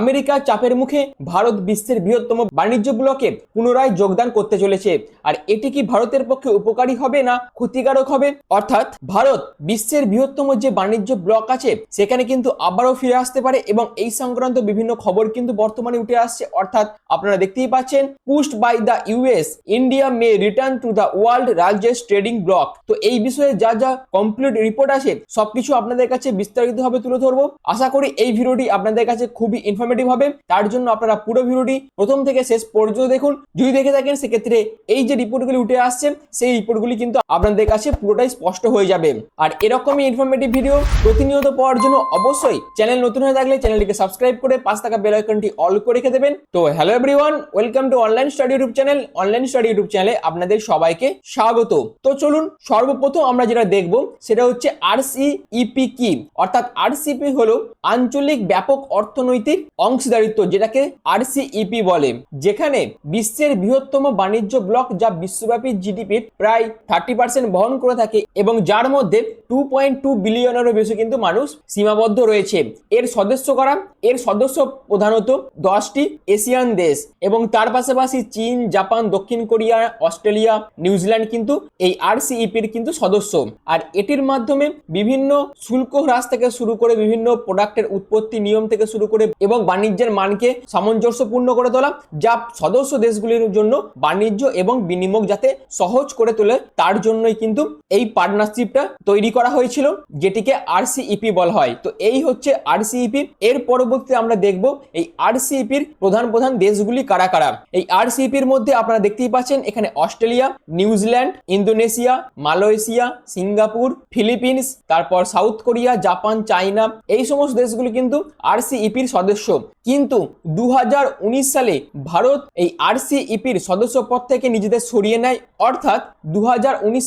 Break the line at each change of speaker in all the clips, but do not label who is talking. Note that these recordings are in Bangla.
আমেরিকার চাপের মুখে ভারত বিশ্বের বৃহত্তম বাণিজ্য ব্লকে পুনরায় যোগদান করতে চলেছে। আর এটি কি ভারতের পক্ষে উপকারী হবে না ক্ষতিকারক হবে? অর্থাৎ ভারত বিশ্বের বৃহত্তম যে বাণিজ্য ব্লক আছে, সেখানে কিন্তু আবারও ফিরে আসতে পারে এবং এই সংক্রান্ত বিভিন্ন খবর কিন্তু বর্তমানে উঠে আসছে। অর্থাৎ আপনারা দেখতেই পাচ্ছেন pushed by the US India may return to the world রাজ্যেস trading bloc. তো এই বিষয়ে যা যা কমপ্লিট রিপোর্ট আছে সবকিছু আপনাদের কাছে বিস্তারিতভাবে তুলে ধরবো। আশা করি এই ভিডিওটি আপনাদের কাছে খুবই ইনফরমেটিভ হবে, তার জন্য আপনারা পুরো ভিডিওটি প্রথম থেকে শেষ পর্যন্ত দেখুন। যদি দেখে থাকেন, সেক্ষেত্রে এই যে রিপোর্টগুলি উঠে আসছে, সেই রিপোর্টগুলি কিন্তু আপনাদের কাছে পুরোটাই স্পষ্ট হয়ে যাবে। আর এরকমই ইনফরমেটিভ ভিডিও প্রতিনিয়ত পাওয়ার জন্য অবশ্যই চ্যানেল নতুন হয়ে থাকলে চ্যানেলটিকে সাবস্ক্রাইব করে পাঁচ টাকা বেল আইকনটি অল করে রেখে দেবেন। তো hello everyone welcome to online study YouTube channel online study YouTube চ্যানেলে আপনাদের সবাইকে স্বাগত। তো চলুন, সর্বপ্রথম আমরা যেটা দেখব, সেটা হচ্ছে আরসিইপি কি? অর্থাৎ আরসিপি হলো আঞ্চলিক ব্যাপক অর্থনৈতিক অংশীদারিত্ব, যেটাকে আরসিইপি বলে, যেখানে বিশ্বের বৃহত্তম বাণিজ্য ব্লক যা বিশ্বব্যাপী জিডিপির প্রায় থার্টি পার্সেন্ট বহন করে থাকে এবং যার মধ্যে টু পয়েন্ট টু বিলিয়নেরও বেশি কিন্তু মানুষ সীমাবদ্ধ রয়েছে। এর সদস্য করা? এর সদস্য প্রধানত দশটি এশিয়ান দেশ এবং তার পাশাপাশি চীন, জাপান, দক্ষিণ কোরিয়া, অস্ট্রেলিয়া, নিউজিল্যান্ড কিন্তু এই আরসিইপির কিন্তু সদস্য। আর এটির মাধ্যমে বিভিন্ন শুল্ক হ্রাস থেকে শুরু করে বিভিন্ন প্রোডাক্টের উৎপত্তি নিয়ম থেকে শুরু করে এবং বাণিজ্যের মানকে সামঞ্জস্যপূর্ণ করে তোলা, যা সদস্য দেশগুলির জন্য বাণিজ্য এবং বিনিময় যাতে সহজ করে তোলে, তার জন্যই কিন্তু এই পার্টনারশিপটা তৈরি করা হয়েছিল, যেটিকে আরসিইপি বলা হয়। তো এই হচ্ছে আরসিইপি। এর পরবর্তীতে আমরা দেখব এই আরসিইপির প্রধান প্রধান দেশগুলি কারা কারা। এই আরসিইপির মধ্যে আপনারা দেখতেই পাচ্ছেন, এখানে Australia, New Zealand, Indonesia, Malaysia, Singapore, Philippines, তারপর সাউথ কোরিয়া, জাপান, চায়না, এই সমস্ত দেশগুলি কিন্তু আরসিইপির সদস্য। কিন্তু দু হাজার উনিশ সালে ভারত এই আরসিইপির সদস্য পদ থেকে নিজেদের সরিয়ে নেয়। অর্থাৎ দু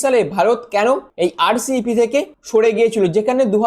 সালে ভারত কেন এই আরসিইপি থেকে সরে গিয়েছিল? যেখানে দু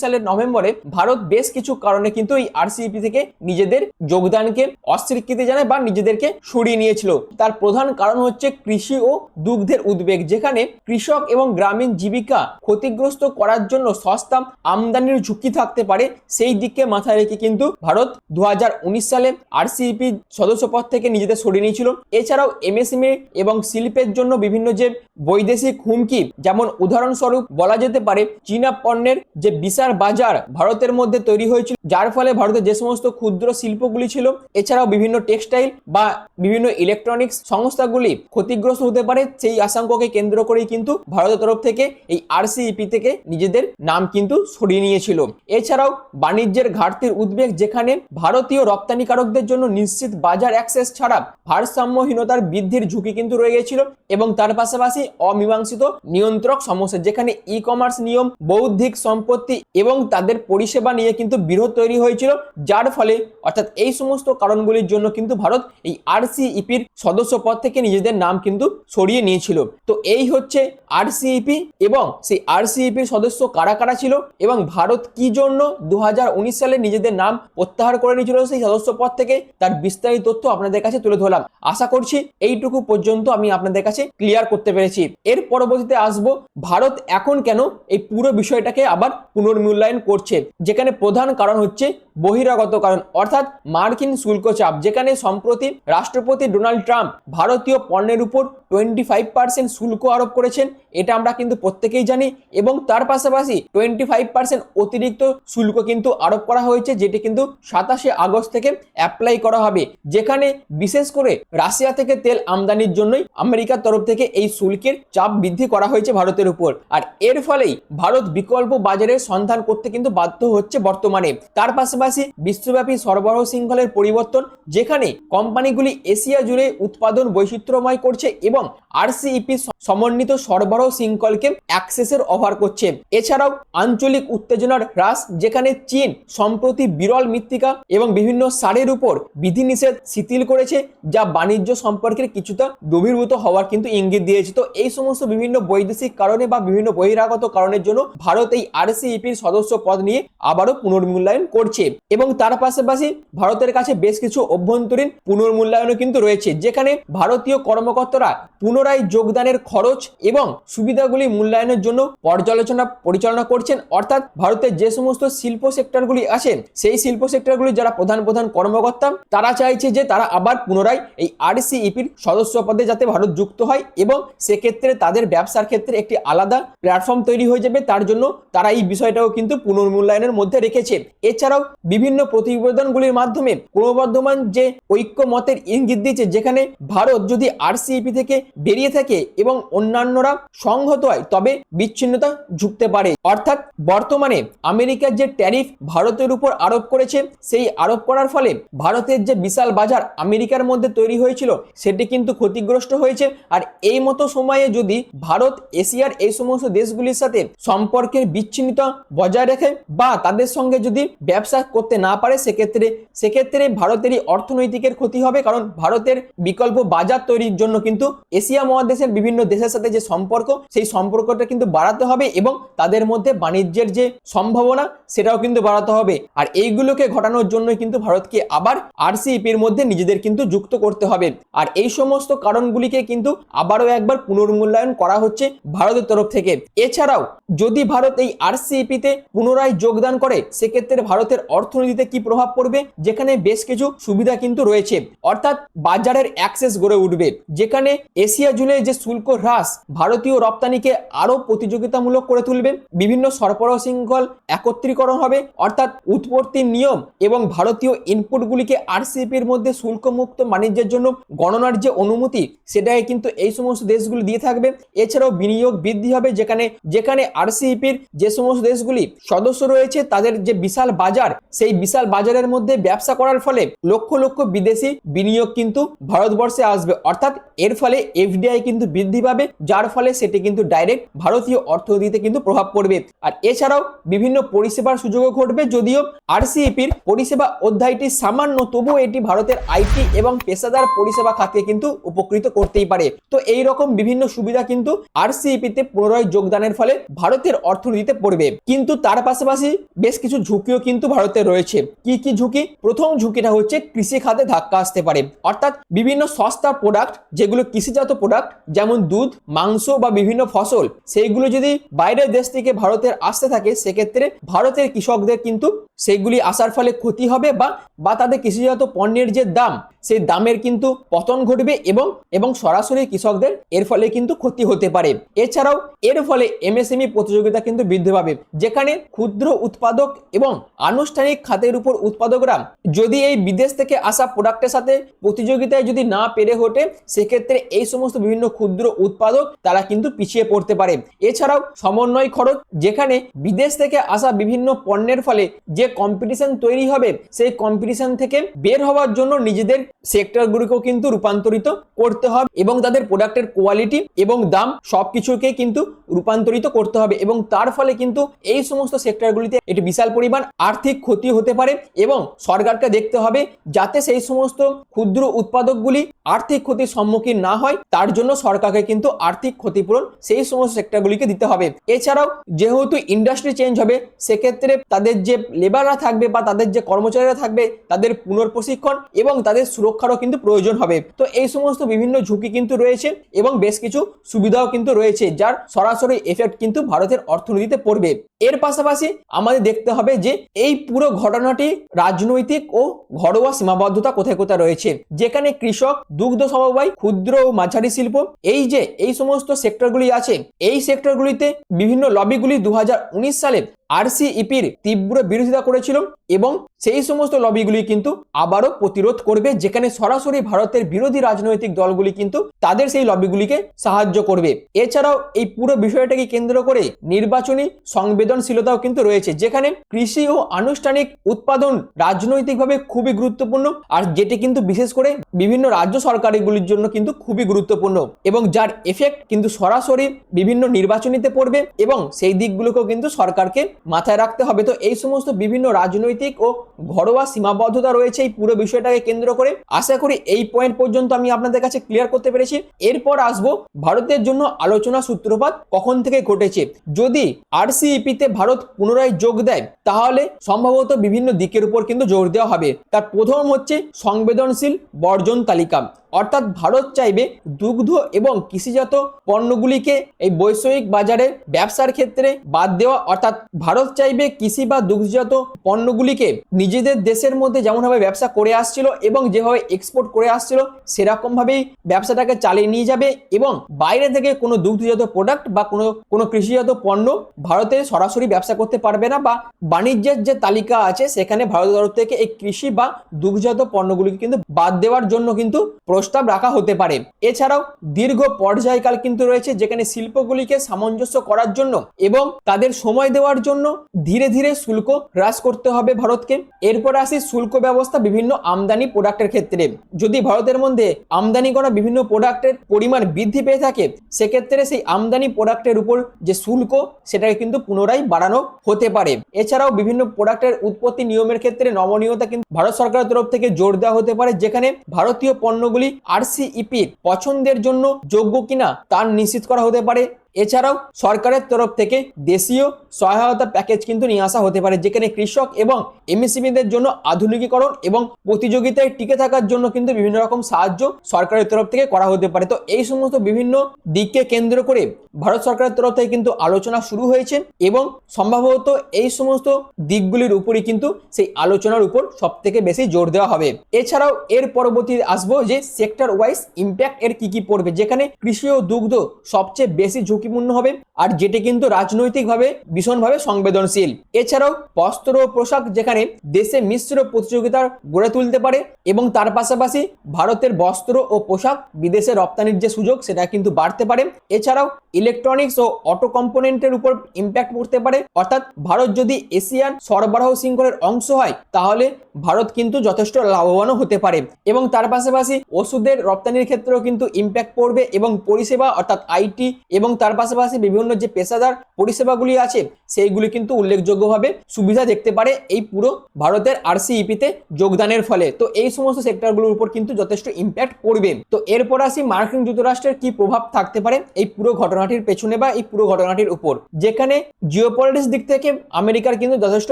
সালের নভেম্বরে ভারত বেশ কিছু কারণে কিন্তু এই আরসিইপি থেকে নিজেদের যোগদানকে অস্বীকৃতি জানায় বা নিজেদেরকে সরিয়ে নিয়েছিল। তার প্রধান কারণ হচ্ছে কৃষি ও দুগ্ধের উদ্বেগ, যেখানে কৃষক এবং গ্রামীণ জীবিকা ক্ষতিগ্রস্ত করার জন্য সস্তা আমদানির ঝুঁকি থাকতে পারে। সেই দিককে মাথায় রেখে কিন্তু ভারত দু হাজার উনিশ সালে আরসিইপি সদস্যপদ থেকে নিজেদের সরিয়ে নিয়েছিল। এছাড়াও এমএসএমই এবং শিল্পের জন্য বিভিন্ন যে বৈদেশিক হুমকি, যেমন উদাহরণস্বরূপ বলা যেতে পারে, চীনা পণ্যের যে বিশাল বাজার ভারতের মধ্যে তৈরি হয়েছিল, যার ফলে ভারতের যে সমস্ত ক্ষুদ্র শিল্পগুলি ছিল, এছাড়াও বিভিন্ন টেক্সটাইল বা বিভিন্ন ইলেকট্রনিক্স সংস্থাগুলি ক্ষতিগ্রস্ত হতে পারে, সেই আশঙ্কাকে কেন্দ্র করেই কিন্তু ভারতের তরফ থেকে এই আরসিইপি থেকে নিজেদের নাম কিন্তু সরিয়ে নিয়েছিল। এছাড়াও বাণিজ্যের ঘাটতির উদ্বেগ যেখানে ভারতীয় রপ্তানিকারকদের জন্য নিশ্চিত বাজার অ্যাক্সেস ছাড়া ভারসাম্যহীনতার বৃদ্ধির ঝুঁকি কিন্তু রয়ে গেছিল এবং তার পাশাপাশি অমীমাংসিত নিয়ন্ত্রক সমস্যা যেখানে ই কমার্স নিয়ম, বৌদ্ধিক সম্পত্তি এবং তাদের পরিষেবা নিয়ে কিন্তু বিরোধ তৈরি হয়েছিল, যার ফলে, অর্থাৎ এই সমস্ত কারণগুলির জন্য কিন্তু ভারত এই আরসিইপির সদস্য পদ থেকে নিজেদের নাম কিন্তু সরিয়ে নিয়েছিল। তো এই হচ্ছে আরসিইপি এবং সেই আরসিইপির সদস্য কারা কারা ছিল এবং ভারত কি জন্য দু হাজার উনিশ সালে নিজেদের নাম প্রত্যাহার করে নিয়েছিল সেই সদস্য পদ থেকে, তার বিস্তারিত তথ্য আপনাদের কাছে তুলে ধরলাম। আশা করছি এইটুকু পর্যন্ত আমি আপনাদের কাছে ক্লিয়ার করতে পেরেছি। এর পরবর্তীতে আসব, ভারত এখন কেন এই পুরো বিষয়টাকে আবার পুনর্মূল্যায়ন করছে? যেখানে প্রধান কারণ হচ্ছে বহিরাগত কারণ। অর্থাৎ মার্কিন শুল্ক চাপ, যেখানে সম্প্রতি রাষ্ট্রপতি ডোনাল্ড ট্রাম্প ভারতীয় পণ্যের উপর টোয়েন্টি ফাইভ পার্সেন্ট শুল্ক আরোপ করেছেন, এটা আমরা কিন্তু প্রত্যেকেই জানি, এবং তার পাশাপাশি টোয়েন্টি ফাইভ পার্সেন্ট অতিরিক্ত শুল্ক কিন্তু আরোপ করা হয়েছে, যেটি কিন্তু সাতাশে আগস্ট থেকে অ্যাপ্লাই করা হবে, যেখানে বিশেষ করে রাশিয়া থেকে তেল আমদানির জন্যই আমেরিকার তরফ থেকে এই শুল্কের চাপ বৃদ্ধি করা হয়েছে ভারতের উপর। আর এর ফলেই ভারত বিকল্প বাজারের সন্ধান করতে কিন্তু বাধ্য হচ্ছে বর্তমানে। তার পাশাপাশি বিশ্বব্যাপী সরবরাহ শৃঙ্খলের পরিবর্তন যেখানে কোম্পানিগুলি এশিয়া জুড়ে উৎপাদন বৈচিত্র্যময় করছে এবং আরসিইপি সমন্বিত সরবরাহ শৃঙ্খলকে অ্যাক্সেসের অভার করছে। এছাড়াও আঞ্চলিক উত্তেজনার হ্রাস, যেখানে চীন সম্প্রতি বিরল মৃত্তিকা এবং বিভিন্ন সারের উপর বিধিনিষেধ শিথিল করেছে, যা বাণিজ্য সম্পর্কের কিছুটা গভীরভূত হওয়ার কিন্তু ইঙ্গিত দিয়েছে। তো এই সমস্ত বিভিন্ন বৈদেশিক কারণে বা বিভিন্ন বহিরাগত কারণের জন্য ভারত এই আরসিইপির সদস্য পদ নিয়ে আবারও পুনর্মূল্যায়ন করছে। এবং তার পাশাপাশি ভারতের কাছে বেশ কিছু অভ্যন্তরীণ পুনর্মূল্যায়নও কিন্তু রয়েছে, যেখানে ভারতীয় কর্মকর্তারা পুনরায় যোগদানের খরচ এবং সুবিধাগুলি মূল্যায়নের জন্য পর্যালোচনা পরিচালনা করছেন। অর্থাৎ ভারতের যে সমস্ত শিল্প সেক্টরগুলি আছে, সেই শিল্প সেক্টরগুলি যারা প্রধান প্রধান কর্মকর্তা, তারা চাইছে যে তারা আবার পুনরায় এই আরসিইপির সদস্য পদে যাতে ভারত যুক্ত হয় এবং সেক্ষেত্রে তাদের ব্যবসার ক্ষেত্রে একটি আলাদা প্ল্যাটফর্ম তৈরি হয়ে যাবে। তার জন্য তারা এই বিষয়টাও কিন্তু পুনর্মূল্যায়নের মধ্যে রেখেছে। এছাড়াও বিভিন্ন প্রতিবেদনগুলির মাধ্যমে ক্রমবর্ধমান যে ঐক্যমতের ইঙ্গিত দিচ্ছে যেখানে ভারত যদি আরসিইপি থেকে বেরিয়ে থাকে এবং অন্যান্যরা সংহত হয়, তবে বিচ্ছিন্নতা ঝুঁকতে পারে। অর্থাৎ বর্তমানে আমেরিকার যে ট্যারিফ ভারতের উপর আরোপ করেছে, সেই আরোপ করার ফলে ভারতের যে বিশাল বাজার আমেরিকার মধ্যে তৈরি হয়েছিল, সেটি কিন্তু ক্ষতিগ্রস্ত হয়েছে। আর এই মতো সময়ে যদি ভারত, এশিয়ার এই সমস্ত দেশগুলির সাথে সম্পর্কের বিচ্ছিন্নতা বজায় রাখে বা তাদের সঙ্গে যদি ব্যবসা করতে না পারে, সেক্ষেত্রে সেক্ষেত্রে ভারতেরই অর্থনৈতিকের ক্ষতি হবে। কারণ ভারতের বিকল্প বাজার তৈরির জন্য কিন্তু এশিয়া মহাদেশের বিভিন্ন দেশের সাথে যে সম্পর্ক, সেই সম্পর্কটা কিন্তু বাড়াতে হবে এবং তাদের মধ্যে বাণিজ্যের যে সম্ভাবনা, সেটাও কিন্তু বাড়াতে হবে। আর এইগুলোকে ঘটানোর জন্যই কিন্তু ভারতকে আবার আরসিইপির মধ্যে নিজেদের কিন্তু যুক্ত করতে হবে। আর এই সমস্ত কারণগুলিকে কিন্তু আবারও একবার পুনর্মূল্যায়ন করা হচ্ছে ভারতের তরফ থেকে। এছাড়াও, যদি ভারত এই আরসিইপিতে পুনরায় যোগদান করে, সেক্ষেত্রে ভারতের অর্থনীতিতে কি প্রভাব পড়বে? যেখানে বেশ কিছু সুবিধা কিন্তু রয়েছে। অর্থাৎ বাজারের অ্যাক্সেস গড়ে উঠবে। যেখানে এশিয়া জুড়ে যে শুল্ক হ্রাস ভারতীয় রপ্তানিকে আরও প্রতিযোগিতামূলক করে তুলবে। বিভিন্ন সরবরাহ শৃঙ্খল একত্রীকরণ হবে। অর্থাৎ উৎপত্তির নিয়ম এবং ভারতীয় ইনপুটগুলিকে আরসিপির মধ্যে শুল্কমুক্ত বাণিজ্যের জন্য গণনার যে অনুমতি, সেটাই কিন্তু এই সমস্ত দেশগুলি দিয়ে থাকবে। এছাড়াও বিনিয়োগ বৃদ্ধি হবে যেখানে যেখানে আরসিপির যে সমস্ত দেশগুলি সদস্য রয়েছে, তাদের যে বিশাল বাজার, সেই বিশাল বাজারের মধ্যে ব্যবসা করার ফলে লক্ষ লক্ষ বিদেশি বিনিয়োগ কিন্তু ভারতবর্ষে আসবে। অর্থাৎ এর ফলে এফডিআই কিন্তু বৃদ্ধি পাবে, যার ফলে সেটি কিন্তু ডাইরেক্ট ভারতীয় অর্থনীতিতে কিন্তু প্রভাব পড়বে। আর এছাড়াও বিভিন্ন পরিষেবার সুযোগও ঘটবে, যদিও আরসিইপির পরিষেবা অধ্যায়টি সামান্য তবুও এটি ভারতের আইটি এবং পেশাদার পরিষেবা খাতে কিন্তু উপকৃত করতেই পারে। তো এই রকম বিভিন্ন সুবিধা কিন্তু আরসিইপিতে পুনরায় যোগদানের ফলে ভারতের অর্থনীতিতে পড়বে। কিন্তু তার পাশাপাশি বেশ কিছু ঝুঁকিও কিন্তু ভারতে রয়েছে। কি কি ঝুঁকি? প্রথম ঝুঁকিটা হচ্ছে কৃষি খাতে ধাক্কা আসতে পারে। অর্থাৎ বিভিন্ন সস্তা প্রোডাক্ট যেগুলো কৃষিজাত প্রোডাক্ট যেমন দুধ, মাংস বা বিভিন্ন ফসল, সেইগুলো যদি বাইরের দেশ থেকে ভারতের আসতে থাকে, সেক্ষেত্রে ভারতের কৃষকদের কিন্তু সেইগুলি আসার ফলে ক্ষতি হবে বা বা তাদের কৃষিজাত পণ্যের যে দাম সেই দামের কিন্তু পতন ঘটবে এবং এবং সরাসরি কৃষকদের এর ফলে কিন্তু ক্ষতি হতে পারে। এছাড়াও এর ফলে এমএসএমই প্রতিযোগিতা কিন্তু বৃদ্ধি পাবে, যেখানে ক্ষুদ্র উৎপাদক এবং আনুষ্ঠানিক খাতের উপর উৎপাদকরা যদি এই বিদেশ থেকে আসা প্রোডাক্টের সাথে প্রতিযোগিতায় যদি না পেরে ওঠে, সেক্ষেত্রে এই সমস্ত বিভিন্ন ক্ষুদ্র উৎপাদক তারা কিন্তু পিছিয়ে পড়তে পারে। এছাড়াও সমন্বয় খরচ, যেখানে বিদেশ থেকে আসা বিভিন্ন পণ্যের ফলে যে কম্পিটিশন তৈরি হবে, সেই কম্পিটিশন থেকে বের হওয়ার জন্য নিজেদের সেক্টরগুলিকেও কিন্তু রূপান্তরিত করতে হবে এবং তাদের প্রোডাক্টের কোয়ালিটি এবং দাম সবকিছুকে কিন্তু রূপান্তরিত করতে হবে এবং তার ফলে কিন্তু এই সমস্ত সেক্টরগুলিতে একটি বিশাল পরিমাণ আর্থিক ক্ষতি হতে পারে এবং সরকারকে দেখতে হবে যাতে সেই সমস্ত ক্ষুদ্র উৎপাদকগুলি আর্থিক ক্ষতির সম্মুখীন না হয়, তার জন্য সরকারকে কিন্তু আর্থিক ক্ষতিপূরণ সেই সমস্ত সেক্টরগুলিকে দিতে হবে। এছাড়াও যেহেতু ইন্ডাস্ট্রি চেঞ্জ হবে, সেক্ষেত্রে তাদের যে লেবাররা থাকবে বা তাদের যে কর্মচারীরা থাকবে, তাদের পুনর্প্রশিক্ষণ এবং তাদের সুরক্ষারও কিন্তু প্রয়োজন হবে। তো এই সমস্ত বিভিন্ন ঝুঁকি কিন্তু রয়েছে এবং বেশ কিছু সুবিধাও কিন্তু রয়েছে, যার সরাসরি এফেক্ট কিন্তু ভারতের অর্থনীতিতে পড়বে। এর পাশাপাশি আমাদের দেখতে হবে যে, এই পুরো ঘটনাটি রাজনৈতিক ও ঘরোয়া সীমাবদ্ধতা কোথায় কোথায় রয়েছে। যেখানে কৃষক, দুগ্ধ সমবায়, ক্ষুদ্র ও মাঝারি শিল্প, এই যে, এই সমস্ত সেক্টরগুলি আছে, এই সেক্টরগুলিতে বিভিন্ন লবিগুলি দু হাজার উনিশ সালে আরসিইপির তীব্র বিরোধিতা করেছিল এবং সেই সমস্ত লবিগুলি কিন্তু আবারও প্রতিরোধ করবে, যেখানে সরাসরি ভারতের বিরোধী রাজনৈতিক দলগুলি কিন্তু তাদের সেই লবিগুলিকে সাহায্য করবে। এছাড়াও এই পুরো বিষয়টাকে কেন্দ্র করে নির্বাচনী সংবেদনশীলতাও কিন্তু রয়েছে, যেখানে কৃষি ও আনুষ্ঠানিক উৎপাদন রাজনৈতিকভাবে খুবই গুরুত্বপূর্ণ আর যেটি কিন্তু বিশেষ করে বিভিন্ন রাজ্য সরকারগুলির জন্য কিন্তু খুবই গুরুত্বপূর্ণ এবং যার এফেক্ট কিন্তু সরাসরি বিভিন্ন নির্বাচনীতে পড়বে এবং সেই দিকগুলোকেও কিন্তু সরকারকে মাথায় রাখতে হবে। তো এই সমস্ত বিভিন্ন রাজনৈতিক ও ঘরোয়া সীমাবদ্ধতা রয়েছে এই পুরো বিষয়টাকে কেন্দ্র করে। আশা করি এই পয়েন্ট পর্যন্ত আমি আপনাদের কাছে ক্লিয়ার করতে পেরেছি। এরপর আসব ভারতের জন্য আলোচনা সূত্রপাত কখন থেকে ঘটেছে। যদি আরসিইপিতে ভারত পুনরায় যোগ দেয়, তাহলে সম্ভবত বিভিন্ন দিকের উপর কিন্তু জোর দেওয়া হবে। তার প্রথম হচ্ছে সংবেদনশীল বর্জন তালিকা। অর্থাৎ ভারত চাইবে দুগ্ধ এবং কৃষিজাত পণ্যগুলিকে এই বৈষয়িক বাজারে ব্যবসার ক্ষেত্রে বাদ দেওয়া। অর্থাৎ ভারত চাইবে কৃষি বা দুগ্ধজাত পণ্যগুলিকে নিজেদের দেশের মধ্যে যেমনভাবে ব্যবসা করে আসছিল এবং যেভাবে এক্সপোর্ট করে আসছিল, সেরকমভাবেই ব্যবসাটাকে চালিয়ে নিয়ে যাবে এবং বাইরে থেকে কোনো দুগ্ধজাত প্রোডাক্ট বা কোনো কোনো কৃষিজাত পণ্য ভারতে সরাসরি ব্যবসা করতে পারবে না বা বাণিজ্যের যে তালিকা আছে, সেখানে ভারতের তরফ থেকে এই কৃষি বা দুগ্ধজাত পণ্যগুলিকে কিন্তু বাদ দেওয়ার জন্য কিন্তু প্রস্তাব রাখা হতে পারে। এছাড়াও দীর্ঘ পর্যায়কাল কিন্তু রয়েছে যেখানে শিল্পগুলিকে সামঞ্জস্য করার জন্য এবং তাদের সময় দেওয়ার জন্য ধীরে ধীরে শুল্ক হ্রাস করতে হবে ভারতকে। এরপর আসি শুল্ক ব্যবস্থা বিভিন্ন আমদানি প্রোডাক্টের ক্ষেত্রে। যদি ভারতের মধ্যে আমদানি করা বিভিন্ন প্রোডাক্টের পরিমাণ বৃদ্ধি পেয়ে থাকে, সেক্ষেত্রে সেই আমদানি প্রোডাক্টের উপর যে শুল্ক, সেটাকে কিন্তু পুনরায় বাড়ানো হতে পারে। এছাড়াও বিভিন্ন প্রোডাক্টের উৎপত্তি নিয়মের ক্ষেত্রে নমনীয়তা কিন্তু ভারত সরকারের তরফ থেকে জোর দেওয়া হতে পারে, যেখানে ভারতীয় পণ্যগুলি আরসিইপির পছন্দের জন্য যোগ্য কিনা তা নিশ্চিত করা হতে পারে। এছাড়াও সরকারের তরফ থেকে দেশীয় সহায়তা প্যাকেজ কিন্তু নিয়ে আসা হতে পারে, যেখানে কৃষক এবং এমএসএমইদের জন্য আধুনিকীকরণ এবং প্রতিযোগিতায় টিকে থাকার জন্য কিন্তু বিভিন্ন রকম সাহায্য সরকারের তরফ থেকে করা হতে পারে। তো এই সমস্ত বিভিন্ন দিককে কেন্দ্র করে ভারত সরকারের তরফ থেকে কিন্তু আলোচনা শুরু হয়েছে এবং সম্ভবত এই সমস্ত দিকগুলির উপরই কিন্তু সেই আলোচনার উপর সব থেকে বেশি জোর দেওয়া হবে। এছাড়াও এর পরবর্তী আসব যে সেক্টর ওয়াইজ ইম্প্যাক্ট এর কি কি পড়বে, যেখানে কৃষি ও দুগ্ধ সবচেয়ে বেশি ঝুঁকিপূর্ণ হবে আর যেটি কিন্তু রাজনৈতিকভাবে ভীষণভাবে সংবেদনশীল। এছাড়াও বস্ত্র ও পোশাক যেখানে দেশে মিশ্র প্রতিযোগিতার গড়ে তুলতে পারে এবং তার পাশাপাশি ভারতের বস্ত্র ও পোশাক বিদেশে রপ্তানির যে সুযোগ, সেটা কিন্তু বাড়তে পারে। এছাড়াও ইলেকট্রনিক্স ও অটো কম্পোনেন্টের উপর ইম্প্যাক্ট পড়তে পারে। অর্থাৎ ভারত যদি এশিয়ান সরবরাহ শৃঙ্খলের অংশ হয়, তাহলে ভারত কিন্তু যথেষ্ট লাভবানও হতে পারে। এবং তার পাশাপাশি ওষুধের রপ্তানির ক্ষেত্রেও কিন্তু ইম্প্যাক্ট পড়বে এবং পরিষেবা অর্থাৎ আইটি এবং তার পাশাপাশি বিভিন্ন যে পেশাদার পরিষেবাগুলি আছে, সেইগুলি কিন্তু উল্লেখযোগ্যভাবে সুবিধা দেখতে পারে এই পুরো ভারতের আরসিইপিতে যোগদানের ফলে। তো এই সমস্ত সেক্টরগুলোর উপর কিন্তু যথেষ্ট ইম্প্যাক্ট পড়বে। তো এরপর আসি মার্কিন যুক্তরাষ্ট্রের কি প্রভাব থাকতে পারে এই পুরো ঘটনাটির পেছনে বা এই পুরো ঘটনাটির উপর। যেখানে জিওপলিটিক্স দিক থেকে আমেরিকার কিন্তু যথেষ্ট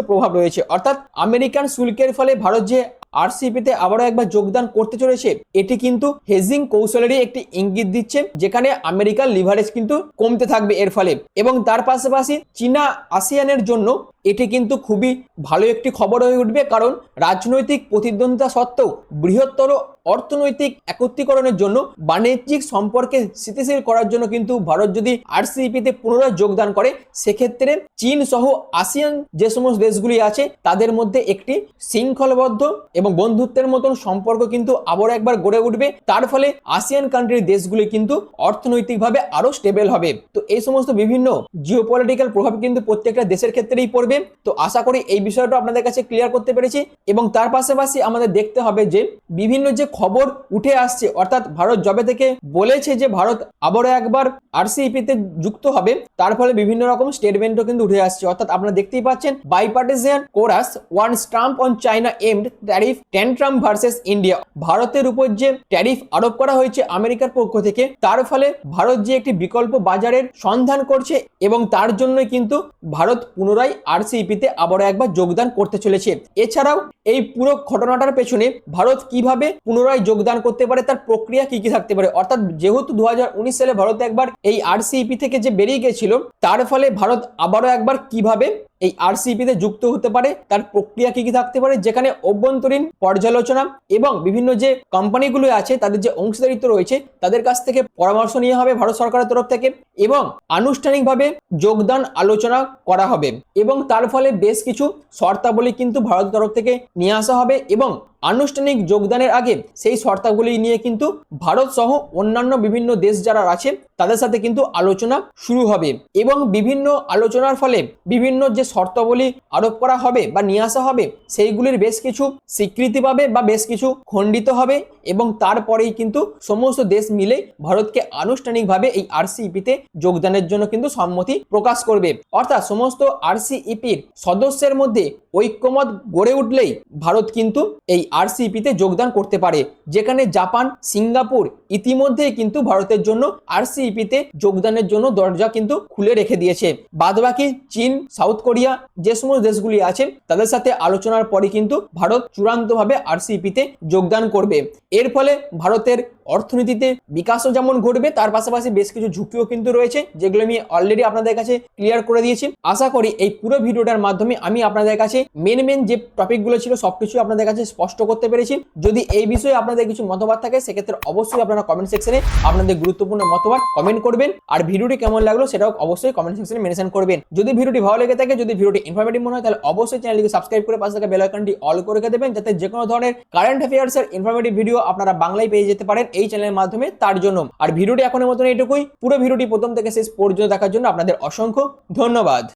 প্রভাব রয়েছে। অর্থাৎ আমেরিকান শুল্কের ফলে ভারত যে আরসিপিতে আবারও একবার যোগদান করতে চলেছে, এটি কিন্তু হেজিং কৌশলেরই একটি ইঙ্গিত দিচ্ছে, যেখানে আমেরিকার লিভারেজ কিন্তু কমতে থাকবে এর ফলে। এবং তার পাশাপাশি চীনা আসিয়ানের জন্য এটি কিন্তু খুবই ভালো একটি খবর হয়ে উঠবে, কারণ রাজনৈতিক প্রতিদ্বন্দ্বিতা সত্ত্বেও বৃহত্তর অর্থনৈতিক একত্রীকরণের জন্য বাণিজ্যিক সম্পর্কে স্থিতিশীল করার জন্য কিন্তু ভারত যদি আরসিপিতে পুনরায় যোগদান করে, সেক্ষেত্রে চীন সহ আসিয়ান যে সমস্ত দেশগুলি আছে, তাদের মধ্যে একটি শৃঙ্খলবদ্ধ এবং বন্ধুত্বের মতন সম্পর্ক কিন্তু আবার একবার গড়ে উঠবে। তার ফলে আসিয়ান কান্ট্রির দেশগুলি কিন্তু অর্থনৈতিকভাবে আরও স্টেবল হবে। তো এই সমস্ত বিভিন্ন জিওপলিটিক্যাল প্রভাব কিন্তু প্রত্যেকটা দেশের ক্ষেত্রেই পড়বে। তো আশা করি এই বিষয়টা আপনাদের কাছে ক্লিয়ার করতে পেরেছি এবং তার পাশাপাশি আমাদের দেখতে হবে যে বিভিন্ন যে খবর উঠে আসছে, অর্থাৎ ভারত জবে থেকে বলেছে যে ভারত আবারও একবার আরসিইপিতে যুক্ত হবে, তার ফলে বিভিন্ন রকম স্টেটমেন্টও কিন্তু উঠে আসছে। অর্থাৎ আপনারা দেখতেই পাচ্ছেন bipartisan chorus one stamp on China amid tariff tantrum versus India ভারতের উপর যে ট্যারিফ আরোপ করা হয়েছে আমেরিকার পক্ষ থেকে, তার ফলে ভারত যে একটি বিকল্প বাজারের সন্ধান করছে এবং তার জন্যই কিন্তু ভারত পুনরায় আরসিইপিতে আবারও একবার যোগদান করতে চলেছে। এছাড়াও এই পুরো ঘটনাটার পেছনে ভারত কীভাবে পুনরায় যোগদান করতে পারে, তার প্রক্রিয়া কি কি থাকতে পারে? অর্থাৎ যেহেতু দু হাজার উনিশ সালে ভারত একবার এই আরসিইপি থেকে যে বেরিয়ে গেছিল, তার ফলে ভারত আবারও একবার কীভাবে এই আরসিপিতে যুক্ত হতে পারে, তার প্রক্রিয়া কি কি থাকতে পারে, যেখানে অভ্যন্তরীণ পর্যালোচনা এবং বিভিন্ন যে কোম্পানিগুলো আছে, তাদের যে অংশীদারিত্ব রয়েছে, তাদের কাছ থেকে পরামর্শ নিয়ে হবে ভারত সরকারের তরফ থেকে এবং আনুষ্ঠানিকভাবে যোগদান আলোচনা করা হবে এবং তার ফলে বেশ কিছু শর্তাবলী কিন্তু ভারত তরফ থেকে নিয়ে আসা হবে এবং আনুষ্ঠানিক যোগদানের আগে সেই শর্তাবলী নিয়ে কিন্তু ভারত সহ অন্যান্য বিভিন্ন দেশ যারা আছে, তাদের সাথে কিন্তু আলোচনা শুরু হবে এবং বিভিন্ন আলোচনার ফলে বিভিন্ন যে শর্তাবলী আরোপ করা হবে বা নিয়ে আসা হবে, সেইগুলির বেশ কিছু স্বীকৃতি পাবে বা বেশ কিছু খণ্ডিত হবে এবং তারপরেই কিন্তু সমস্ত দেশ মিলে ভারতকে আনুষ্ঠানিকভাবে এই আরসিইপিতে যোগদানের জন্য কিন্তু সম্মতি প্রকাশ করবে। অর্থাৎ সমস্ত আরসিইপির সদস্যের মধ্যে ঐক্যমত গড়ে উঠলেই ভারত কিন্তু এই আরসিইপিতে যোগদান করতে পারে। যেখানে জাপান, সিঙ্গাপুর ইতিমধ্যেই কিন্তু ভারতের জন্য আরসিইপিতে যোগদানের জন্য দরজা কিন্তু খুলে রেখে দিয়েছে। বাদবাকি চীন, সাউথ কোরিয়া যে সমস্ত দেশগুলি আছে, তাদের সাথে আলোচনার পরে কিন্তু ভারত চূড়ান্তভাবে আরসিইপিতে যোগদান করবে। এর ফলে ভারতের অর্থনীতিতে বিকাশও যেমন ঘটবে, তার পাশাপাশি বেশ কিছু ঝুঁকিও কিন্তু রয়েছে, যেগুলো আমি অলরেডি আপনাদের কাছে ক্লিয়ার করে দিয়েছি। আশা করি এই পুরো ভিডিওটার মাধ্যমে আমি আপনাদের কাছে মেন মেন যে টপিকগুলো ছিল, সবকিছু আপনাদের কাছে স্পষ্ট করতে পেরেছি। যদি এই বিষয়ে আপনাদের কিছু মতবাদ থাকে, সেক্ষেত্রে অবশ্যই আপনারা কমেন্ট সেকশনে আপনাদের গুরুত্বপূর্ণ মতবাদ কমেন্ট করবেন। আর ভিডিওটি কেমন লাগল সেটাও অবশ্যই কমেন্ট সেকশনে মেনশন করবেন। যদি ভিডিওটি ভালো লেগে থাকে, যদি ভিডিওটি ইনফরমেটিভ মনে হয়, তাহলে অবশ্যই চ্যানেলটিকে সাবস্ক্রাইব করে পাশে থাকা বেল আইকনটি অল করে রেখে দেবেন, যাতে যে কোনো ধরনের কারেন্ট অ্যাফেয়ার্সের ইনফরমেটিভ ভিডিও আপনারা বাংলায় পেয়ে যেতে পারেন এই চ্যানেলের মাধ্যমে তার জন্য। আর ভিডিওটি এখনের মতন এইটুকুই। পুরো ভিডিওটি প্রথম থেকে শেষ পর্যন্ত দেখার জন্য আপনাদের অসংখ্য ধন্যবাদ।